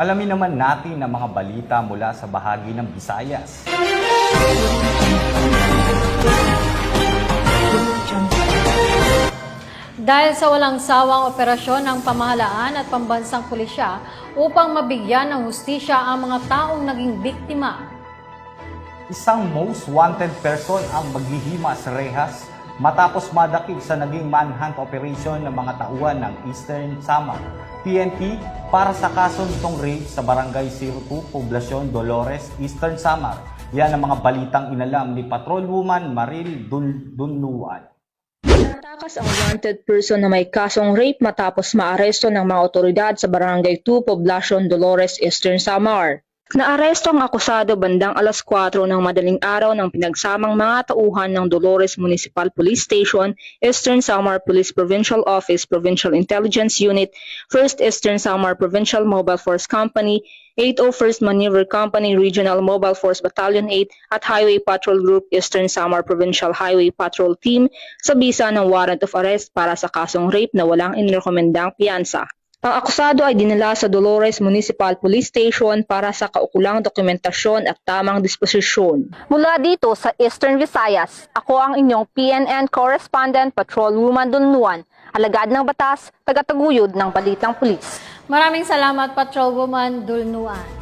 Alamin naman natin ang mga balita mula sa bahagi ng Visayas. Dahil sa walang sawang operasyon ng pamahalaan at pambansang pulisya upang mabigyan ng hustisya ang mga taong naging biktima. Isang most wanted person ang maghihima sa rehas matapos madakip sa naging manhunt operation ng mga tauhan ng Eastern Samar. PNP para sa kaso nitong rape sa Barangay 02, Poblasyon Dolores, Eastern Samar. Yan ang mga balitang inalam ni Patrolwoman Maril Dun Dunluan. Natakas ang wanted person na may kasong rape matapos maaresto ng mga otoridad sa Barangay 2, Poblacion, Dolores, Eastern Samar. Naaresto ang akusado bandang alas 4 ng madaling araw ng pinagsamang mga tauhan ng Dolores Municipal Police Station, Eastern Samar Police Provincial Office, Provincial Intelligence Unit, 1st Eastern Samar Provincial Mobile Force Company, 801st Maneuver Company Regional Mobile Force Battalion 8 at Highway Patrol Group Eastern Samar Provincial Highway Patrol Team sa bisa ng warrant of arrest para sa kasong rape na walang inirekomendang piyansa. Ang akusado ay dinala sa Dolores Municipal Police Station para sa kaukulang dokumentasyon at tamang disposisyon. Mula dito sa Eastern Visayas, ako ang inyong PNN Correspondent Patrolwoman Dunluan, alagad ng batas, tagataguyod ng balitang pulis. Maraming salamat Patrolwoman Dulnuan.